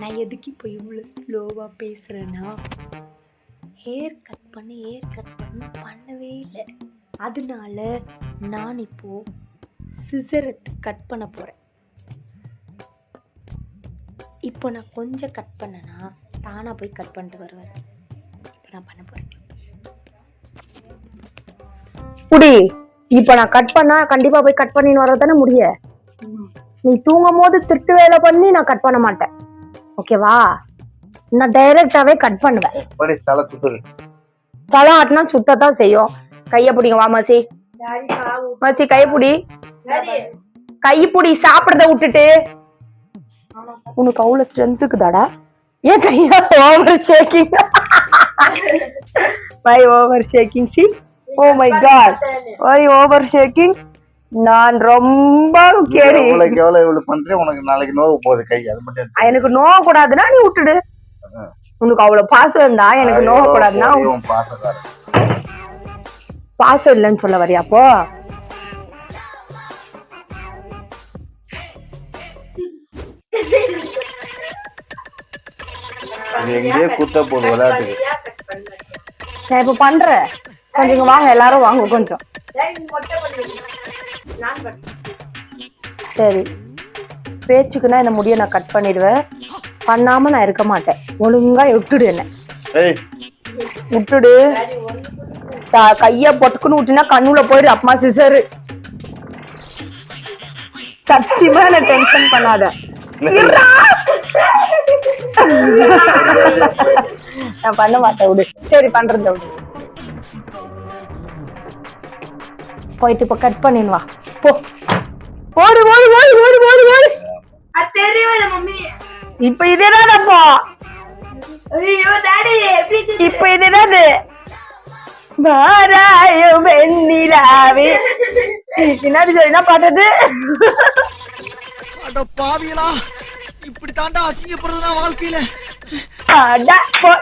நான் எதுக்கு இப்போ இவ்வளோ ஸ்லோவாக பேசுகிறேன்னா ஹேர் கட் பண்ணி ஹேர் கட் பண்ணி பண்ணவே இல்லை. அதனால நான் இப்போது சிசரத்து கட் பண்ண போகிறேன் இப்போ நான் கொஞ்சம் கட் பண்ணனா தானாக போய் கட் பண்ணிட்டு வருவார். இப்போ நான் பண்ண போகிறேன் குடி இப்போ நான் கட் பண்ணா கண்டிப்பா போய் கட் பண்ணின்னு வரதானே முடிய? நீ தூங்கும் போது திருட்டு வேலை பண்ணி நான் கட் பண்ண மாட்டேன். ஓகேவா நான் டைரக்டாவே கட் பண்ணுவேன். தலை ஆட்டினா சுத்தத்தான் செய்யும். கைய பிடிங்க வா மசி. மசி கைய பிடி. கை பிடி சாப்பிடறத விட்டுட்டு. உனக்கு அவ்வளவு ஸ்ட்ரென்த்துக்குதாடா ஏன் கையா over shaking my over shaking C O my God my over shaking நான் ரொம்ப கேடி. எவ்வளவுக்கு எவ்வளவு இவ்வளவு பண்றேன் உனக்கு நாளைக்கு நோவு போகுது கை அது மட்டும் எனக்கு நோக கூடாதுன்னா நீ விட்டுடு. உனக்கு அவ்வளவு பாசம் இருந்தா எனக்கு நோக கூடாதுன்னா. பாசம் இல்லைன்னு சொல்ல வரியா அப்போ எங்கேயே குத்த போகுது விளையாட்டுக்கு. நான் இப்ப பண்றேன். கொஞ்சம் வாங்க எல்லாரும் வாங்க கொஞ்சம். சரி. பேச்சுக்குன்னா இந்த முடியை நான் கட் பண்ணிடுவேன். பண்ணாம நான் இருக்க மாட்டேன். ஒழுங்கா விட்டுடு என்ன. ஏய். விட்டுடு. க- கைய பொட்டுக்குன்னு விட்டுனா கண்ணுல போயிடு அப்பமா சிசரு. சத்தியமா என்ன டென்ஷன் பண்ணாத. நான் பண்ண மாட்டேன் விடு. சரி பண்றத விடு. போயிட்டு இப்ப கட் பண்ணின்னு ஓடு ஓடு ஓடு ஓடு ஓடு ஓடு. இப்ப இது என்னடா இப்ப இது? என்னது பாராயும் வெண்ணிலாவே. பின்னாடி என்ன பாட்டது பாவியலா இப்படி தாண்டா அசிங்கப்படுறதுனா வாழ்க்கையில.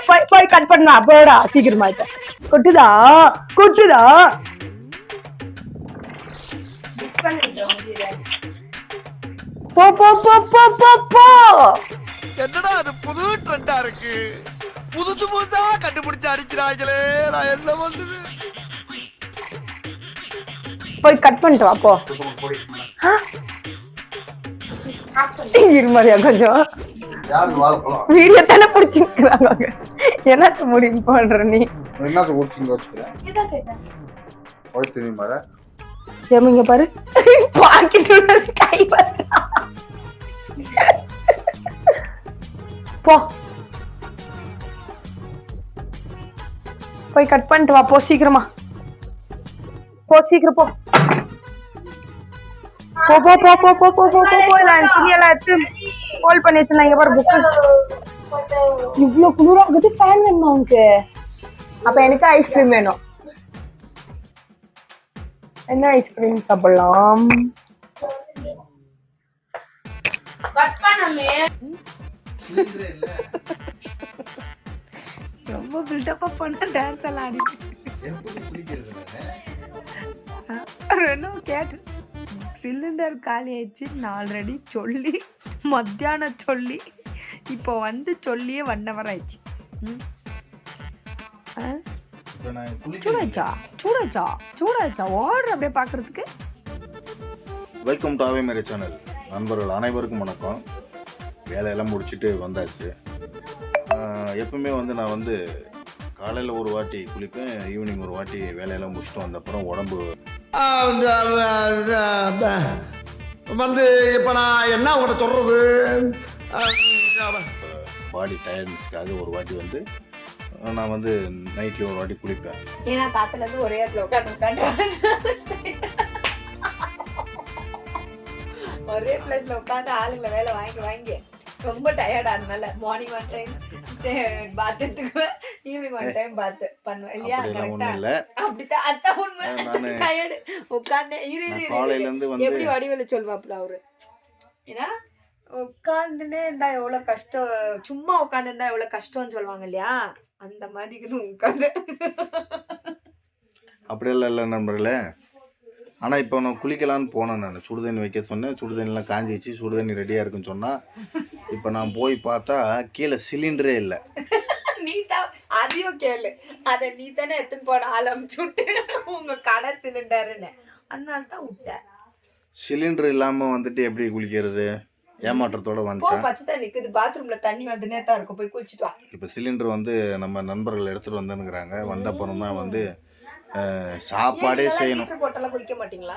போய் போய் கட் பண்ணா போடா சீக்கிரமா கொட்டுதா கொட்டுதா. போ போ போ போ போ போ. என்னடா அது புது ட்ரெண்டா இருக்கு? புதுசு புதுசா கண்டுபிடிச்சு அடிக்கிறாங்களே நான் என்ன பண்றது போய் கட் பண்ணிட்டு வா போ. இருமாரியா கொஞ்சம்? வீடியோ தானே பிடிச்சிருக்கிறாங்க என்னத்த முடிவு பண்ற நீ? என்ன ஊச்சிங்க வச்சுக்கிறேன் ஜெமிங்க பாரு. பாக்கெட் கை போ. போய் கட் பண்ணிட்டு வா போ சீக்கிரமா. போ சீக்கிரம் போ. போ போ போ போ போ போ போ போ போ நான் துணியெல்லாம் எடுத்து ஹோல்ட் பண்ணி வச்சிருந்தேன். இங்க பாரு புக்கு இவ்ளோ குளிராகுது ஃபேன் வேணுமா உனக்கு? அப்ப எனக்கு ஐஸ்கிரீம் வேணும். என்ன ஐஸ்கிரீம் சாப்பிடலாம்? ரொம்ப பில்டப்பாக பண்ண டான்ஸ் எல்லாம் ஆடிட்டு. என்ன கேட்டு. சிலிண்டர் காலி ஆயிடுச்சு. நான் ஆல்ரெடி சொல்லி மத்தியானம் சொல்லி இப்போ வந்து சொல்லியே ஒன் ஹவர் ஆயிடுச்சு. ஆ? சூடாச்சா சூடாச்சா சூடாச்சா ஓடுற அப்படியே பார்க்கறதுக்கு? வெல்கம் டு அவை மேரி சேனல் நண்பர்கள் அனைவருக்கும் வணக்கம். வேலையெல்லாம் முடிச்சுட்டு வந்தாச்சு. எப்பவுமே வந்து நான் வந்து காலையில் ஒரு வாட்டி குளிப்பேன் ஈவினிங் ஒரு வாட்டி வேலையெல்லாம் முடிச்சுட்டு வந்த அப்புறம் உடம்பு வந்து இப்ப நான் என்ன உங்கள்கிட்ட சொல்றது? பாடி டயர்ட்னஸ்க்காக ஒரு வாட்டி வந்து நான் வந்து நைட்லேயும் ஒரு வாட்டி குளிப்பேன். ஏன்னா தாத்துல இருந்து ஒரே இடத்துல உட்காந்து உட்காந்து ஒரே பிளேஸ்ல உட்காந்து ஆளுங்களை வேலை வாங்கி வாங்கி. ரொம்ப டயர்டா அதனால மார்னிங் ஒன் டைம் பாத் எடுத்துக்குவேன் ஈவினிங் ஒன் டைம் பாத் பண்ணுவேன். இல்லையா? கரெக்டா அப்படித்தான். அதான் உண்மை. டயர்டு உட்காந்து இரு எப்படி வடிவேல சொல்வாப்புல அவரு? ஏன்னா இருந்தா எவ்வளவு கஷ்டம் சும்மா உட்காந்து இருந்தா எவ்வளவு கஷ்டம்னு சொல்லுவாங்க இல்லையா? அந்த மாதிரி இருக்குது உட்காந்து அப்படியெல்லாம் இல்லை நண்பர்களே. ஆனால் இப்போ நான் குளிக்கலான்னு போனேன் நான். சுடுதண்ணி வைக்க சொன்னேன். சுடுதண்ணிலாம் காஞ்சிச்சு சுடுதண்ணி ரெடியாக இருக்குன்னு சொன்னால் இப்போ நான் போய் பார்த்தா கீழே சிலிண்டரே இல்லை. நீ தான் அதையும் கேளு. அதை நீ தானே எடுத்துன்னு போன ஆரம்பிச்சு விட்டு உங்க கடை சிலிண்டர்னு அதனால தான் விட்ட சிலிண்டர் இல்லாமல் வந்துட்டு எப்படி குளிக்கிறது? ஏமாற்றத்தோட வந்துட்டேன். பச்சை தண்ணி இருக்குது பாத்ரூம்ல தண்ணி வந்துனே தான் இருக்கும். போய் குளிச்சுட்டு வா. இப்போ சிலிண்டர் வந்து நம்ம நண்பர்கள் எடுத்துகிட்டு வந்துனுக்குறாங்க வந்த அப்புறம் தான் வந்து சாப்பாடே செய்யணும். போட்டெல்லாம் குளிக்க மாட்டீங்களா?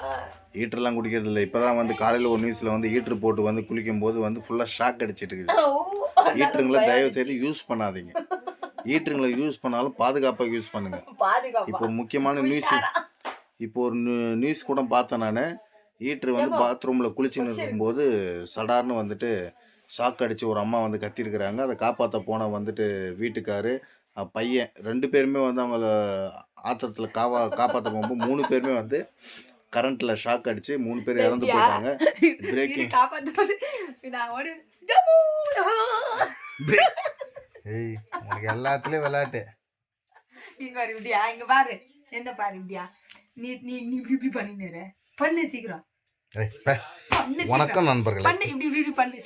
ஹீட்டர்லாம் குடிக்கிறது இல்லை. இப்போ தான் வந்து காலையில் ஒரு நியூஸில் வந்து ஹீட்டர் போட்டு வந்து குளிக்கும் போது வந்து ஃபுல்லாக ஷாக் அடிச்சிட்டு இருக்குது. ஹீட்டருங்களை தயவு செய்து யூஸ் பண்ணாதீங்க. ஹீட்டருங்களை யூஸ் பண்ணாலும் பாதுகாப்பாக யூஸ் பண்ணுங்க. இப்போ முக்கியமான நியூஸ் இப்போ ஒரு நியூ- நியூஸ் கூட பார்த்தேன் நான். ஹீட்டர் வந்து பாத்ரூமில் குளிச்சுன்னு இருக்கும்போது சடார்னு வந்துட்டு ஷாக் அடிச்சு ஒரு அம்மா வந்து கத்திருக்கிறாங்க. அதை காப்பாற்ற போன வந்துட்டு வீட்டுக்காரு பையன். ரெண்டு பேருமே வந்து அவங்கள ஆத்திரத்தில் காவா காப்பாற்ற போகும்போது மூணு பேருமே வந்து கரண்ட்டில் ஷாக் அடிச்சு மூணு பேர் இறந்து போயிட்டாங்க. பிரேக்கிங்! ஏய் உனக்கு எல்லாத்துலேயும் விளையாட்டு. இங்க பாரு இப்படியா? இங்க பாரு. என்ன பாரு இப்படியா? நீ நீ நீ இப்படி இப்படி பண்ணினு பண்ணு சீக்கிரம். வணக்கம் நண்பர்களே. பண்ணு இப்படி பண்ணு.